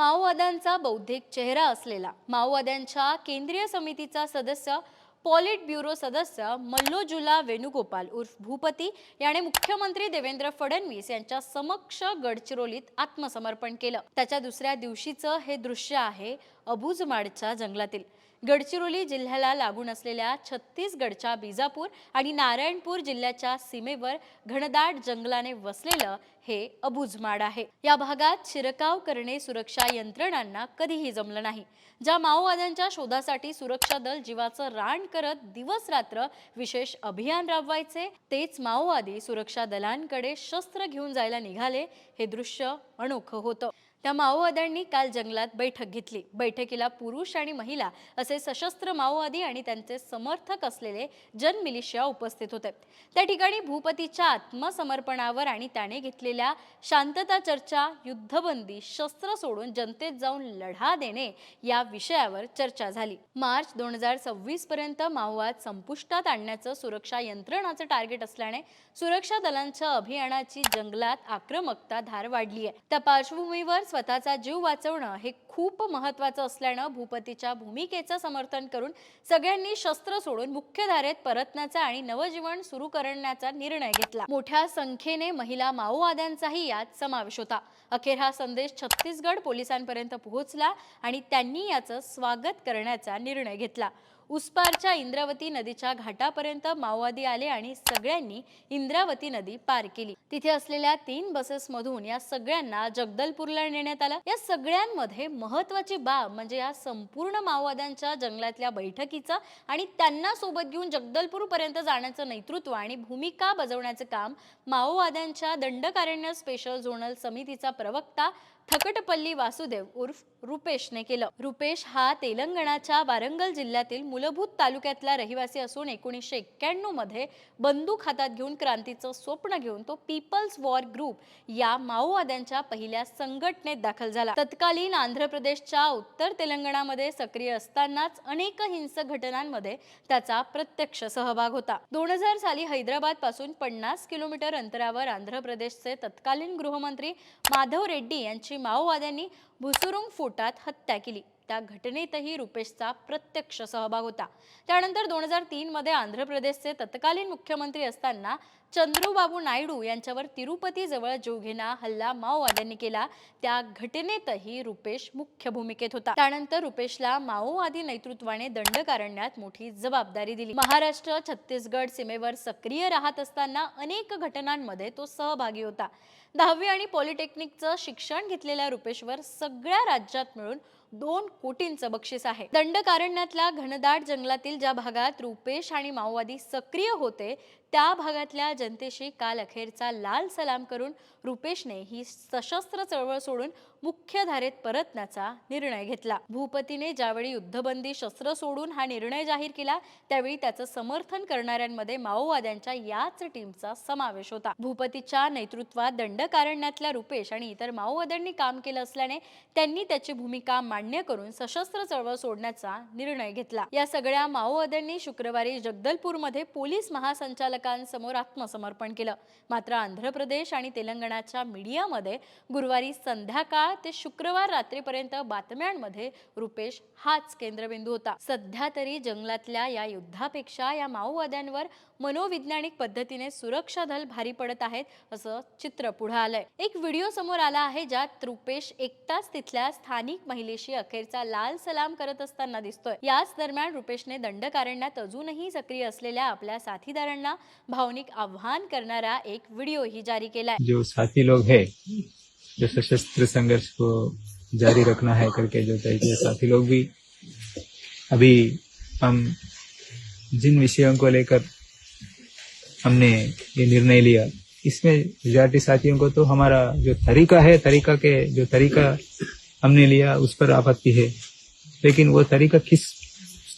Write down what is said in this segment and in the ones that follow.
माओवाद्यांचा बौद्धिक चेहरा असलेला. माओवाद्यांच्या केंद्रीय समितीचा सदस्य पॉलिट ब्युरो सदस्य मल्लोजुला वेणुगोपाल उर्फ भूपती याने मुख्यमंत्री देवेंद्र फडणवीस यांच्या समक्ष गडचिरोलीत आत्मसमर्पण केलं. त्याच्या दुसऱ्या दिवशीचं हे दृश्य आहे अबुजमाडच्या जंगलातील. गडचिरोली जिल्ह्याला लागून असलेल्या छत्तीसगडच्या बिजापूर आणि नारायणपूर जिल्ह्याच्या सीमेवर घनदाट जंगलाने वसलेलं हे अबुजमाड आहे. या भागात शिरकाव करणे सुरक्षा यंत्रणांना कधीही जमलं नाही. ज्या माओवाद्यांच्या शोधासाठी सुरक्षा दल जीवाचं रान करत दिवस रात्र विशेष अभियान राबवायचे तेच माओवादी सुरक्षा दलांकडे शस्त्र घेऊन जायला निघाले हे दृश्य अनोखं होतं. त्या माओवाद्यांनी काल जंगलात बैठक घेतली. बैठकीला पुरुष आणि महिला असे सशस्त्र माओवादी आणि त्यांचे समर्थक असलेले जनमिलिशिया उपस्थित होते. त्या ठिकाणी भूपतीच्या आत्मसमर्पणावर आणि त्याने घेतलेल्या शांतता चर्चा युद्धबंदी शस्त्र सोडून जनतेत जाऊन लढा देणे या विषयावर चर्चा झाली. मार्च दोन हजार सव्वीस पर्यंत माओवाद संपुष्टात आणण्याचं सुरक्षा यंत्रणाचं टार्गेट असल्याने सुरक्षा दलांच्या अभियानाची जंगलात आक्रमकता धार वाढली आहे त्या पार्श्वभूमीवर स्वतःचा जीव वाचवणं हे खूप महत्वाचं असल्यानं भूपतीच्या भूमिकेचं समर्थन करून सगळ्यांनी शस्त्र सोडून मुख्य धारेत परतण्याचा आणि नवजीवन सुरू करण्याचा निर्णय घेतला. मोठ्या संख्येने महिला माओवाद्यांचाही यात समावेश होता. अखेर हा संदेश छत्तीसगड पोलिसांपर्यंत पोहोचला आणि त्यांनी याचं स्वागत करण्याचा निर्णय घेतला. उसपारच्या इंद्रावती नदीच्या घाटापर्यंत माओवादी आले आणि सगळ्यांनी इंद्रावती नदी पार केली. तिथे असलेल्या तीन बसेसमधून या सगळ्यांना जगदलपूरला नेण्यात आलं. या सगळ्यांमध्ये महत्वाची बाब म्हणजे या संपूर्ण माओवाद्यांच्या जंगलातल्या बैठकीचं आणि त्यांना सोबत घेऊन जगदलपूर पर्यंत जाण्याचं नेतृत्व आणि भूमिका बजावण्याचं काम माओवाद्यांच्या दंडकारण्य स्पेशल झोनल समितीचा प्रवक्ता थकटपल्ली वासुदेव उर्फ रुपेशने केलं. रुपेश हा तेलंगणाच्या वारंगल जिल्ह्यातील मूलभूत तालुक्यातला रहिवासी असून एकोणीसशे एक्क्याण्णवमध्ये बंदूक हातात घेऊन क्रांतीचं स्वप्न घेऊन तो पीपल्स वॉर ग्रुप या माओवाद्यांच्या पहिल्या संघटनेत दाखल झाला. तत्कालीन आंध्र प्रदेशच्या उत्तर तेलंगणामध्ये सक्रिय असतानाच अनेक हिंसक घटनांमध्ये त्याचा प्रत्यक्ष सहभाग होता. दोन हजार साली हैदराबादपासून पन्नास किलोमीटर अंतरावर आंध्र प्रदेशचे तत्कालीन गृहमंत्री माधव रेड्डी यांची माओवाद्यांनी भुसुरुंग फोटात हत्या केली. त्या घटनेतही रुपेशचा प्रत्यक्ष सहभाग होता. त्यानंतर दोन हजार तीनमध्ये आंध्र प्रदेशचे तत्कालीन मुख्यमंत्री असताना चंद्रूबाबू नायडू यांच्यावर तिरुपतीजवळ जोघेना हल्ला माओवाद्यांनी केला. त्या घटनेतही रुपेश मुख्य भूमिकेत होता. त्यानंतर रुपेशला माओवादी नेतृत्वाने दंड कारण्यात मोठी जबाबदारी दिली. महाराष्ट्र छत्तीसगड सीमेवर सक्रिय राहत असताना अनेक घटनांमध्ये तो सहभागी होता. दहावी आणि पॉलिटेक्निकचं शिक्षण घेतलेल्या रुपेशवर सगळ्या राज्यात मिळून दोन कोटींचं बक्षीस आहे. दंडकारण्यातल्या घनदाट जंगलातील ज्या भागात रुपेश आणि माओवादी सक्रिय होते त्या भागातल्या जनतेशी काल अखेरचा लाल सलाम करून रुपेशने ही सशस्त्र चळवळ सोडून मुख्य धारेत परतण्याचा निर्णय घेतला. भूपतीने ज्यावेळी युद्धबंदी शस्त्र सोडून हा निर्णय जाहीर केला त्यावेळी त्याचं समर्थन करणाऱ्यांमध्ये माओवाद्यांच्या याच टीमचा समावेश होता. भूपतीच्या नेतृत्वात दंडकारण्यातल्या रुपेश आणि इतर माओवाद्यांनी काम केलं असल्याने त्यांनी त्याची भूमिका मान्य करून सशस्त्र चळवळ सोडण्याचा निर्णय घेतला. या सगळ्या माओवाद्यांनी शुक्रवारी जगदलपूरमध्ये पोलीस महासंचालक महासंचालकांसमोर आत्मसमर्पण केलं. मात्र आंध्र प्रदेश आणि तेलंगणाच्या मीडियामध्ये गुरुवारी संध्याकाळ ते शुक्रवार रात्रीपर्यंत बातम्यांमध्ये रुपेश हाच केंद्रबिंदू होता. सध्या तरी जंगलातल्या या युद्धापेक्षा या माओवाद्यांवर मनोवैज्ञानिक पद्धतीने सुरक्षा दल भारी पडत आहेत असं चित्र पुढे आलंय. एक व्हिडिओ समोर आला आहे ज्यात रुपेश एकटाच तिथल्या स्थानिक महिलेशी अखेरचा लाल सलाम करत असताना दिसतोय. याच दरम्यान रुपेशने दंडकारण्यात अजूनही सक्रिय असलेल्या आपल्या साथीदारांना भावनिक आव्हान करणारा एक व्हिडिओही जारी केलाय. जो साथी लोग हैं, जो सशस्त्र संघर्ष को जारी रखना है करके जो किया साथी लोग भी अभी हम जिन विषयों को लेकर हमने ये निर्णय लिया, इसमें मेजॉरिटी साथियों को तो हमारा जो तरीका है, तरीका के जो तरीका हमने लिया, उस पर आपत्ति है। लेकिन वो तरीका किस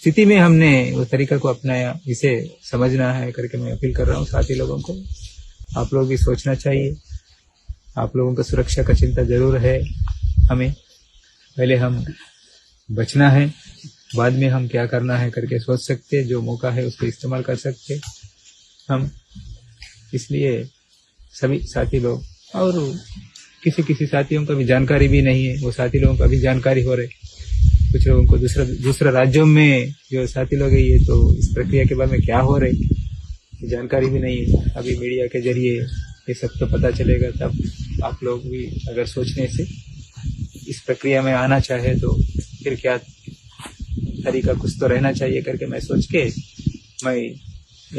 स्थिति में हमने वो तरीका को अपनाया, इसे समझना है, करके मैं अपील कर रहा हूँ साथी लोगों को। आप लोग भी सोचना चाहिए। आप लोगों को सुरक्षा का चिंता ज़रूर है हमें। पहले हम बचना है, बाद में हम क्या करना है करके सोच सकते जो मौका है उसको इस्तेमाल कर सकते हम इसलिए सभी साथी लोग और किसी किसी साथियों का भी जानकारी भी नहीं है, वो साथी लोगों का भी जानकारी हो रही। कुछ लोगों को दूसरा दूसरे राज्यों में जो साथी लोग है ये तो इस प्रक्रिया के बारे में क्या हो रही है? जानकारी भी नहीं है। अभी मीडिया के ज़रिए ये सब तो पता चलेगा, तब आप लोग भी अगर सोचने से इस प्रक्रिया में आना चाहे तो फिर क्या तरीका कुछ तो रहना चाहिए करके मैं सोच के मैं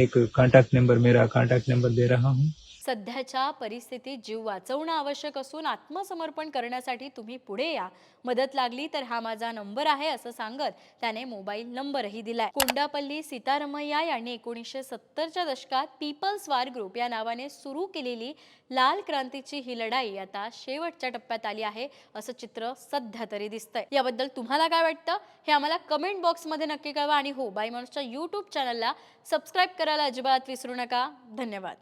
एक कांटेक्ट नंबर मेरा कांटेक्ट नंबर दे रहा हूँ। सध्याच्या परिस्थितीत जीव वाचवणं आवश्यक असून आत्मसमर्पण करण्यासाठी तुम्ही पुढे या. मदत लागली तर हा माझा नंबर आहे असं सांगत त्याने मोबाईल नंबरही दिलाय. कोंडापल्ली सीतारमय्या यांनी एकोणीसशे सत्तरच्या दशकात पीपल्स वार ग्रुप या नावाने सुरू केलेली लाल क्रांतीची ही लढाई आता शेवटच्या टप्प्यात आली आहे असं चित्र सध्या तरी दिसतंय. याबद्दल तुम्हाला काय वाटतं? हे आम्हाला कमेंट बॉक्समध्ये नक्की कळवा आणि हो बाय माणूसच्या यूट्यूब चॅनलला सबस्क्राईब करायला अजिबात विसरू नका. धन्यवाद.